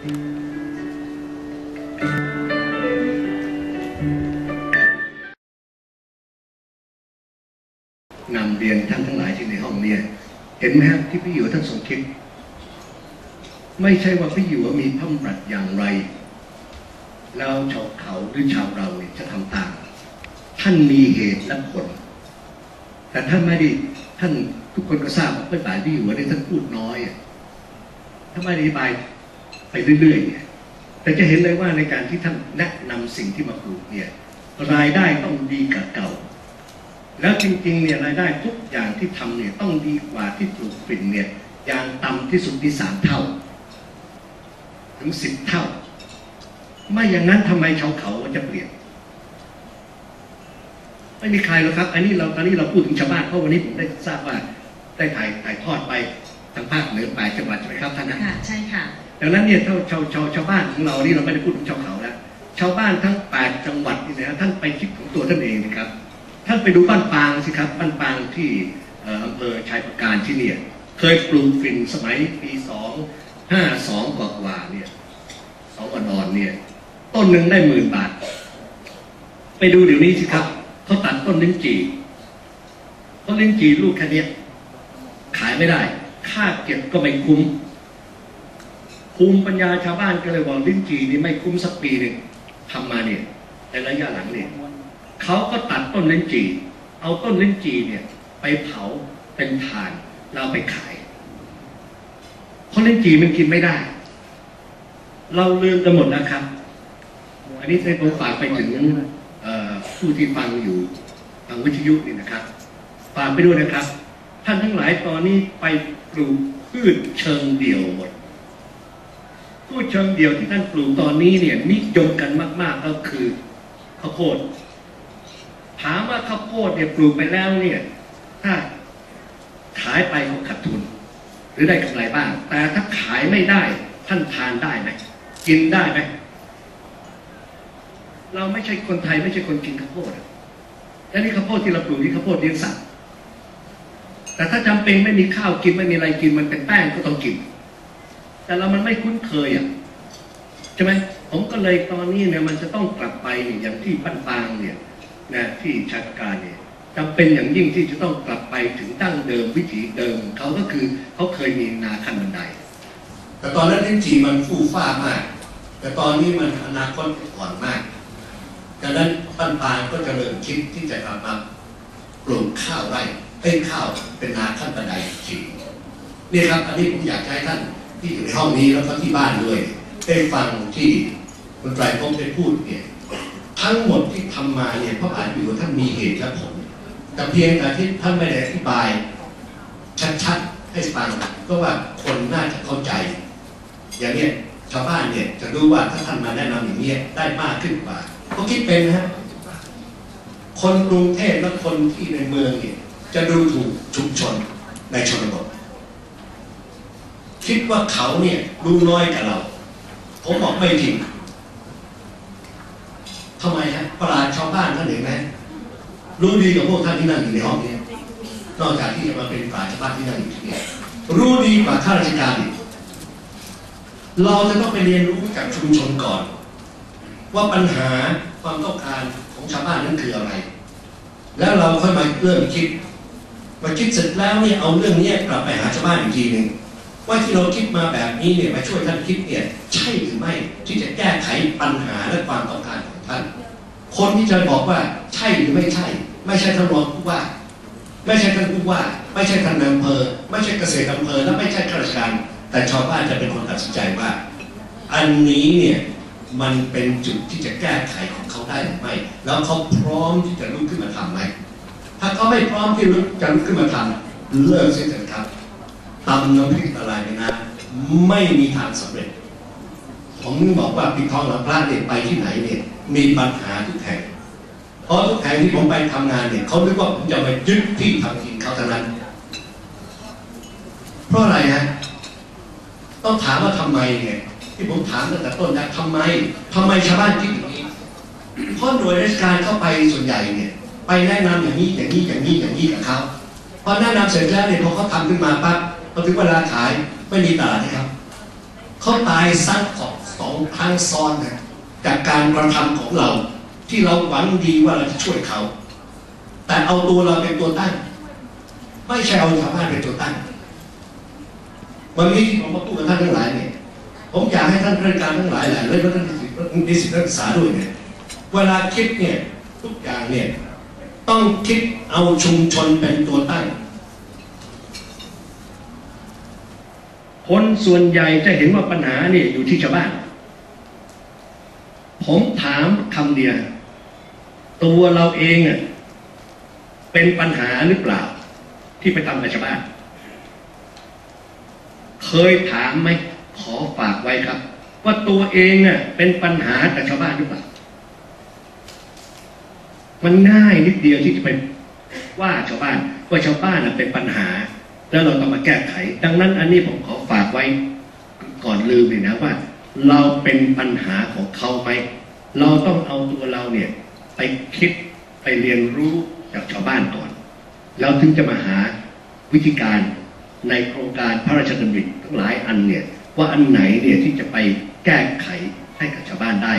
นำเรียนท่านทั้งหลายที่ในห้องเนี่ย เห็นไหมฮะที่พี่อยู่ท่านทรงคิด ไม่ใช่ว่าพี่อยู่ว่ามีพระบัญญัติอย่างไรแล้วชาวเขาหรือชาวเราเนี่ยจะทำตามท่านมีเหตุและผล แต่ท่านไม่ได้ท่านทุกคนก็ทราบว่าพระบาทพี่อยู่ว่าท่านพูดน้อยอะท่านไม่ได้อธิบาย ไปเรื่อยๆเนี่ยแต่จะเห็นเลยว่าในการที่ท่านแนะนำสิ่งที่มาปลูกเนี่ยรายได้ต้องดีกับเก่า แล้วจริงๆเนี่ยรายได้ทุกอย่างที่ทำเนี่ยต้องดีกว่าที่ปลูกฝิ่นเนี่ยอย่างต่ำที่สุดที่สามเท่า ถึงสิบเท่า ไม่อย่างนั้นทำไมชาวเขาจะเปลี่ยน ไม่มีใครหรอกครับ อันนี้เราตอนนี้เราพูดถึงชาวบ้านเพราะวันนี้ผมได้ทราบว่าได้ถ่ายถ่ายทอดไปทางภาคเหนือแปจังหวัดใช่ไหมครับท่านนะค่ะใช่ค่ะ ดังนั้นเนี่ยถ้าชาวชาวชาวบ้านของเรานี่เราไม่ได้พูดถึงชาวเขาแล้วชาวบ้านทั้งแปดจังหวัดนี่นะท่านไปคิดของตัวท่านเองนะครับ ท่านไปดูบ้านปางสิครับบ้านปางที่อำเภอชายประการที่เนี่ยเคยปลูกฝิ่นสมัยปีสองห้าสองกว่าเนี่ยสองวันนอนเนี่ย ต้นหนึ่งได้หมื่นบาท ไปดูเดี๋ยวนี้สิครับเขาตัดต้นลิ้นจี่ต้นลิ้นจี่ลูกแค่เนี้ยขายไม่ได้ ค่าเก็บก็ไม่คุ้ม ภูมิปัญญาชาวบ้านก็เลยบอกลิ้นจี่นี่ไม่คุ้มสักปีหนึ่งทำมาเนี่ยในระยะหลังเนี่ยเขาก็ตัดต้นลิ้นจี่เอาต้นลิ้นจี่เนี่ยไปเผาเป็นถ่านเอาไปขายเพราะลิ้นจี่มันกินไม่ได้ เราลืมกันหมดแล้วครับ อันนี้ในผมฝากไปถึงผู้ที่ฟังอยู่ทางวิทยุนี่นะครับฝากไปด้วยนะครับ ท่านทั้งหลายตอนนี้ไปปลูกพืชเชิงเดี่ยวหมด พืชเชิงเดียวที่ท่านปลูกตอนนี้เนี่ยนิยมกันมาก ๆก็คือข้าวโพดถามว่าข้าวโพดเนี่ยปลูกไปแล้วเนี่ย ถ้าขายไปก็ขาดทุน หรือได้กำไรบ้าง แต่ถ้าขายไม่ได้ท่านทานได้ไหมกินได้ไหมเราไม่ใช่คนไทยไม่ใช่คนกินข้าวโพดและนี่ข้าวโพดที่เราปลูกนี่ข้าวโพดเลี้ยงสัตว์แต่ถ้าจำเป็นไม่มีข้าวกินไม่มีอะไรกินมันเป็นแป้งก็ต้องกิน แต่เรามันไม่คุ้นเคยอะใช่ไหมผมก็เลยตอนนี้เนี่ยมันจะต้องกลับไปอย่างที่บ้านปางเนี่ยนะที่ชาติการเนี่ยจำเป็นอย่างยิ่งที่จะต้องกลับไปถึงดั้งเดิมวิถีเดิมเขาก็คือเขาเคยมีนาขั้นบันได แต่ตอนนั้นลิ้นจี่มันฟู่ฟ้ามาก แต่ตอนนี้มันอนาคตอ่อนมากดังนั้นบ้านปางก็จะเริ่มคิดที่จะกลับมาปลูกข้าวไร่เอ้ข้าวเป็นนาขั้นบันไดจริงนี่ครับ อันนี้ผมอยากให้ท่าน ที่อยู่ในห้องนี้แล้วก็ที่บ้านด้วยได้ฟังที่คุณไตรภพได้พูดเนี่ยทั้งหมดที่ทำมาเนี่ยเพระอาจอยู่ท่านมีเหตุและผลแต่เพียงแต่ที่ท่านไม่ได้อธิบาย ชัดๆให้ฟังก็ว่าคนน่าจะเข้าใจ อย่างเนี้ยชาวบ้านเนี่ยจะรู้ว่าถ้าท่านมาแนะนำอย่างเนี้ยได้มากขึ้นกว่าเขาคิดเป็นนะฮะคนกรุงเทพและคนที่ในเมืองเนี่ยจะดูถูกชุมชนในชนบท คิดว่าเขาเนี่ยรู้น้อยกับเรา ผมบอกไม่จริงทำไมฮะประหลาดชาวบ้านท่านเห็นไหมรู้ดีกับพวกท่านที่นั่งอยู่ในห้องนี้นอกจากที่จะมาเป็นฝ่ายชาวบ้านที่นั่งอยู่ที่นี่รู้ดีกว่าข้าราชการอีกเราจะต้องไปเรียนรู้จากชุมชนก่อน ว่าปัญหาความต้องการของชาวบ้านนั้นคืออะไร แล้วเราค่อยมาเริ่มคิดมาคิดเสร็จแล้วเนี่ยเอาเรื่องนี้กลับไปหาชาวบ้านอีกทีหนึ่ง ว่าที่เราคิดมาแบบนี้เนี่ยมาช่วยท่านคิดเนี่ยใช่หรือไม่ที่จะแก้ไขปัญหาและความต้องการของท่าน คนที่จะบอกว่าใช่หรือไม่ใช่ ไม่ใช่ท่านรองผู้ว่า ไม่ใช่ท่านผู้ว่า ไม่ใช่ท่านนายอำเภอไม่ใช่เกษตรอำเภอและไม่ใช่ข้าราชการ แต่ชาวบ้านจะเป็นคนตัดสินใจว่า อันนี้เนี่ยมันเป็นจุดที่จะแก้ไขของเขาได้หรือไม่ แล้วเขาพร้อมที่จะลุกขึ้นมาทำไหมถ้าเขาไม่พร้อมที่จะลุกขึ้นมาทำเลิกเสียเถอะครับ ตำน้ำพริกละลายนน้ำไม่มีทางสำเร็จ ผมบอกว่าปิดทองหลังพระเนี่ยไปที่ไหนเนี่ยมีปัญหาทุกแห่งเพราะทุกแห่งที่ผมไปทำงานเนี่ยเขาคิดว่าผมจะมายึดที่ทำกินเขาเท่านั้น เพราะอะไรฮะต้องถามว่าทำไมเนี่ยที่ผมถามตั้งแต่ต้นนะทำไมทำไมชาวบ้านคิดอย่างนี้เพราะหน่วยราชการเข้าไปส่วนใหญ่เนี่ย ไปแนะนำอย่างนี้อย่างนี้อย่างนี้อย่างนี้กับเขาพอแนะนำเสร็จแล้วเนี่ยพอเขาทำขึ้นมาปั๊บ พอถึงเวลาขายไม่มีตลาดนะครับเขาตายซัดของสองครั้งซ้อนนะจากการกระทำของเรา ที่เราหวังดีว่าเราจะช่วยเขา แต่เอาตัวเราเป็นตัวตั้ง ไม่ใช่เอาชาวบ้านเป็นตัวตั้ง วันนี้ที่ผมมาพูดกับท่านทั้งหลายเนี่ยผมอยากให้ท่านราชการทั้งหลายแหละและท่านนิสิตนักศึกษาด้วยเนี่ยเวลาคิดเนี่ยทุกอย่างเนี่ยต้องคิดเอาชุมชนเป็นตัวตั้ง คนส่วนใหญ่จะเห็นว่าปัญหาเนี่ยอยู่ที่ชาวบ้าน ผมถามคำเดียวตัวเราเองอะเป็นปัญหาหรือเปล่า ที่ไปทำกับชาวบ้าน เคยถามไหมขอฝากไว้ครับ ว่าตัวเองอะเป็นปัญหากับชาวบ้านหรือเปล่า มันง่ายนิดเดียวที่จะไปว่าชาวบ้านว่าชาวบ้านน่ะเป็นปัญหา แล้วเราต้องมาแก้ไข ดังนั้นอันนี้ผมขอฝากไว้ก่อนลืมเลยนะว่า เราเป็นปัญหาของเขาไหมเราต้องเอาตัวเราเนี่ย ไปคิดไปเรียนรู้จากชาวบ้านก่อน แล้วถึงจะมาหาวิธีการในโครงการพระราชดำริทั้งหลายอันเนี่ย ว่าอันไหนเนี่ยที่จะไปแก้ไขให้กับชาวบ้านได้